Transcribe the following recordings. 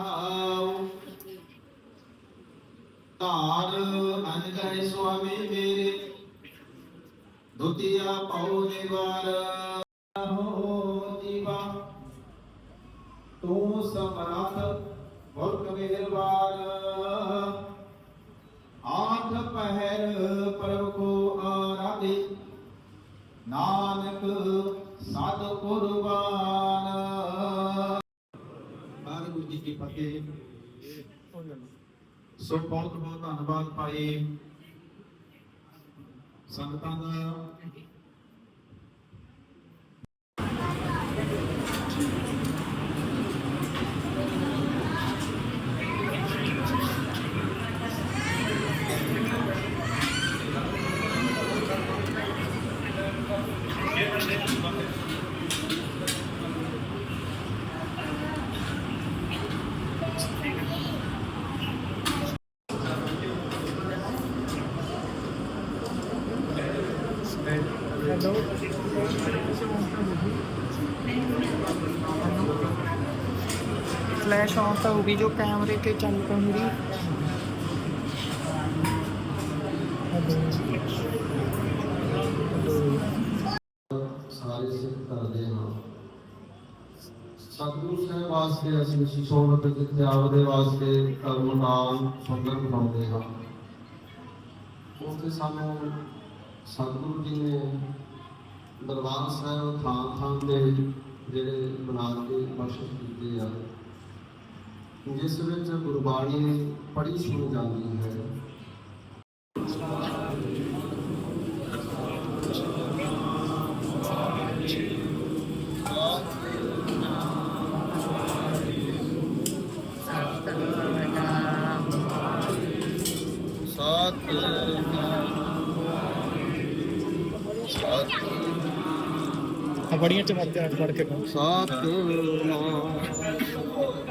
ਨਾਉ ਧਾਰ ਅਨ ਕਹੇ ਸੁਆਮੀ ਮੇਰੇ, ਦੁਤੀਆ ਪਉ ਨਿਵਾਰ। ਹੋ ਦੀਵਾ ਤੂੰ ਸਮਰਥ ਮੁਰਖ ਮਿਹਰਬਾਨ ਆਠ ਪਹਿਰ ਪ੍ਰਭ ਕੋ ਆਰਾਧੇ, ਨਾਨਕ ਸਤ ਕੁਰਬਾਨ ਫਤਿਹ ਸੋ ਬਹੁਤ ਬਹੁਤ ਧੰਨਵਾਦ ਭਾਈ। ਸੰਗਤਾਂ ਦਾ ਫਲੈਸ਼ ਆਨ ਤਾਂ ਹੋਗੀ ਜੋ ਕੈਮਰੇ ਤੇ ਚੱਲ ਪਈ ਸਤਿਗੁਰੂ ਸਾਹਿਬ ਵਾਸਤੇ ਅਸੀਂ ਸਿਸੋਮਤ ਜਿੱਥੇ ਆਪਦੇ ਵਾਸਤੇ ਕਰਮ ਨਾਮ ਸੁੰਦਰ ਬਣਾਉਂਦੇ ਹਾਂ। ਉੱਥੇ ਸਾਨੂੰ ਸਤਿਗੁਰੂ ਜੀ ਨੇ ਦਰਬਾਰ ਸਾਹਿਬ ਥਾਂ ਥਾਂ ਤੇ ਜਿਹੜੇ ਬਣਾ ਕੇ ਬਖਸ਼ਿਸ਼ ਕੀਤੇ ਆ। ਜਿਸ ਵਿੱਚ ਗੁਰਬਾਣੀ ਪੜ੍ਹੀ ਸੁਣੀ ਜਾਂਦੀ ਹੈ। ਬੜੀਆਂ ਹੱਥ ਫੜ ਕੇ ਨਾਮ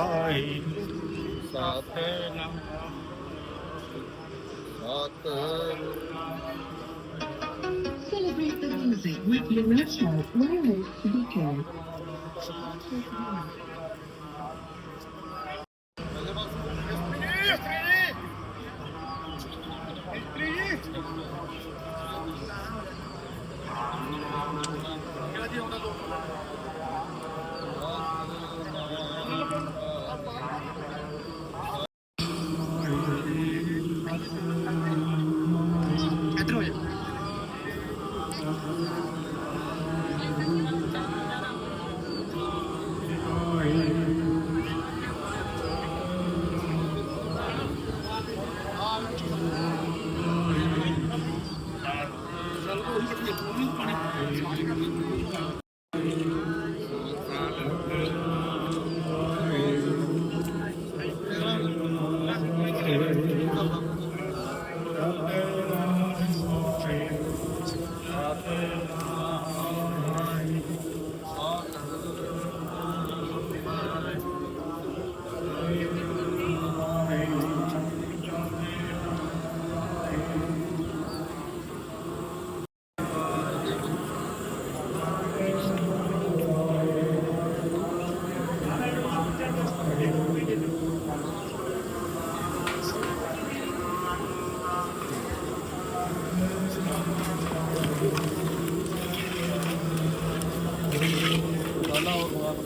ਆਈ ਸਾਥੇ ਨਾਮ Celebrate the music with your national wireless speaker. 本当に本当に。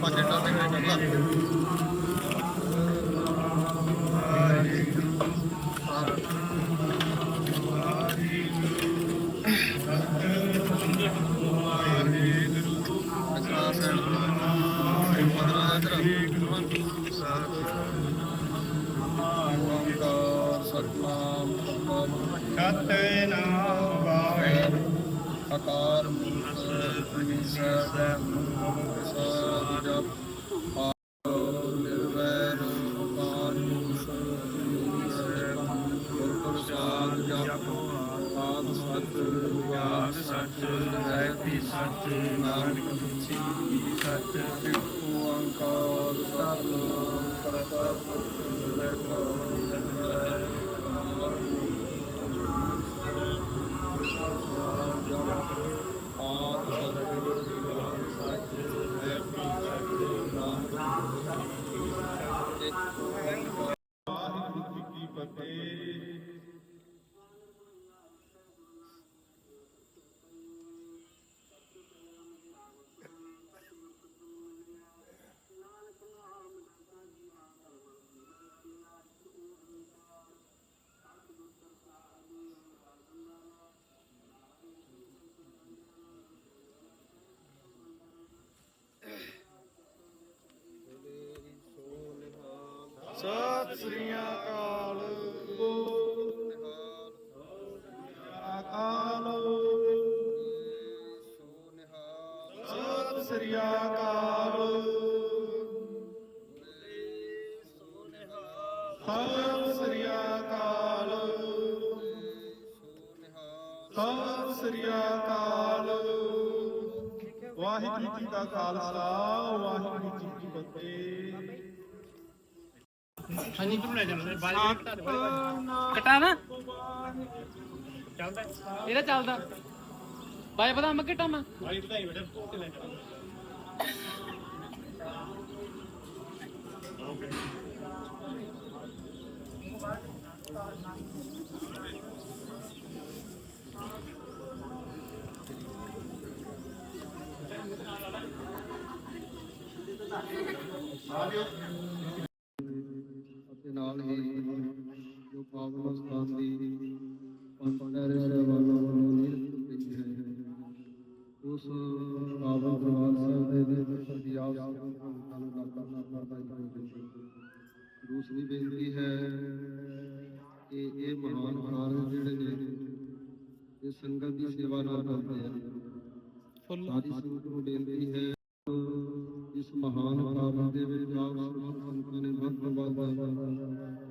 paketan dengan Allah. Satnam Satnam Satnam ਅਕਾਰ ਮੂਰਤ ਅਜੂਨੀ ਸੈਭੰ ਜਪ ਆਦਿ ਨਿਰਵੈਰ ਅਕਾਲ ਮੂਰਤ ਗੁਰ ਪ੍ਰਸਾਦ ਜਪ ਆਦ ਸਤ ਜੁਗਾਦ ਸਚ ਹੈ ਸਚ ਨਾਨਕ ਜੀ ਸਚ ਓੰਕਾਰ ਸਤਨਾਮ ਕਰਤਾ ਪੁਰਖ ਨਿਰਭਉ ਸਤਿ ਸ੍ਰੀ ਅਕਾਲ। ਅਕਾਲ ਸਤਿ ਸ੍ਰੀ ਅਕਾਲ। ਸਤਿ ਸ੍ਰੀ ਅਕਾਲ। ਸਤਿ ਸ੍ਰੀ ਅਕਾਲ। ਵਾਹਿਗੁਰੂ ਜੀ ਕਾ ਖਾਲਸਾ। ਹਾਂਜੀ ਤੂੰ ਲੈ ਜਾਣਾ ਬਾਜੀ ਕਟਾ ਨਾ ਚੱਲਦਾ। ਇਹਦਾ ਚੱਲਦਾ। ਬਾਈ ਪਤਾ ਮੈਂ ਕਿਟਾ ਮੈਂ ਬਾਈ ਵਧਾਈ ਬੇਟਾ ਤੇ ਲੈ ਜਾ ਮਹਾਨ ਕਾਰਜ ਜਿਹੜੇ ਨੇ ਇਹ ਸੰਗਤ ਦੀ ਸੇਵਾ ਨਾਲ ਕਰਦੇ ਆ ਸਾਰੀ ਸੰਗਤ ਨੂੰ ਬੇਨਤੀ ਹੈ ਇਸ ਮਹਾਨ ਕਾਰਜ ਦੇ ਵਿੱਚ ਆਪ ਸਰਬ ਸੰਤਾਂ ਨੇ ਵੱਧ ਤੋਂ ਵੱਧ ਬੋਲੇ ਬੋਲੇ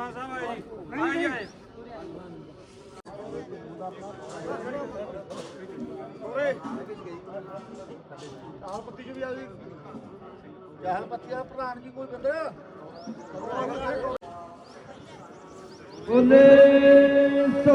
ਸਰਦਾਰ ਸਾਹਿਬ ਆਏ ਜੀ ਆਏ ਜੀ ਆਏ ਪੱਤੀ ਆ ਪ੍ਰਧਾਨ ਜੀ ਕੋਈ ਬੰਦੇ ਬੋਲੇ ਸੋ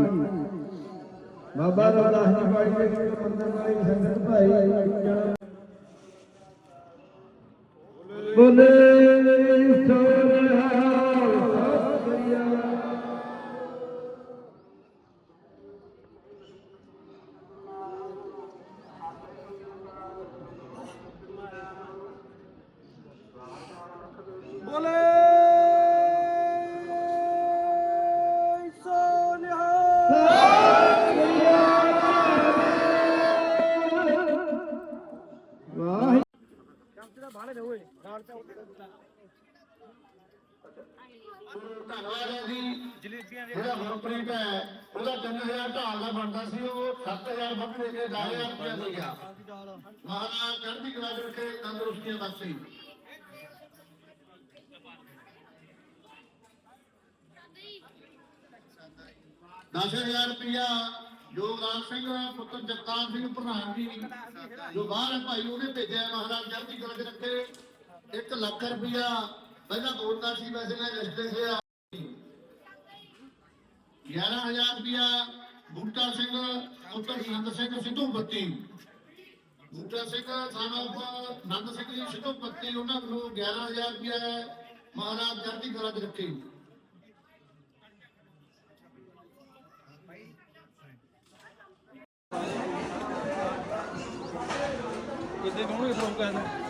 ਬਾਬਾ ਰਵਦਾਸ ਜੀ ਬਾਈ ਦੇ ਮੰਦਰ ਬਾਈ ਸੰਗਤ ਭਾਈ। ਬੋਲੇ। ਜਿਹੜਾ ਗੁਰਪ੍ਰੀਤ ਹੈ, ਉਹਦਾ 3000 ਢਾਲ ਦਾ ਬਣਦਾ ਸੀ, ਉਹ 7000 ਵੱਧ ਦੇ ਕੇ 10000 ਰੁਪਏ ਦੇ ਗਿਆ। ਮਹਾਰਾਜ ਚੜ੍ਹਦੀ ਕਲਾ ਚ ਰੱਖੇ, ਤੰਦਰੁਸਤੀਆਂ ਬਖਸ਼ੇ। ਦਸ ਹਜ਼ਾਰ ਰੁਪਇਆ ਯੋਗਰਾਜ ਸਿੰਘ ਪੁੱਤਰ ਜਗਤਾਰ ਸਿੰਘ, ਪ੍ਰਧਾਨ ਜੀ ਜੋ ਬਾਹਰ ਹੈ ਭਾਈ ਉਹਨੇ ਭੇਜਿਆ, ਮਹਾਰਾਜ ਚੜ੍ਹਦੀ ਕਲਾ ਚ ਰੱਖੇ। 1 ਲੱਖ ਰੁਪਇਆ ਪਹਿਲਾਂ ਬੋਲਦਾ ਸੀ, ਵੈਸੇ ਮੈਂ ਰਿਸ਼ਤੇ ਸੇ 11000 ਰੁਪਇਆ ਬੂਟਾ ਸਿੰਘ, ਪੁੱਤਰ ਨੰਦ ਸਿੰਘ ਸਿੱਧੂ ਬੱਤੀ। ਬੂਟਾ ਸਿੰਘ, ਸਾਨੂੰ ਨੰਦ ਸਿੰਘ ਜੀ ਸਿੱਧੂ ਬੱਤੀ, ਉਹਨਾਂ ਨੂੰ 11000 ਰੁਪਇਆ ਮਹਾਰਾਜ ਚੜ੍ਹਦੀ ਕਲਾ ਚ ਰੱਖੇ। ਕਿਤੇ ਕੌਣ ਇਸ ਲੋਕਾਂ ਨੂੰ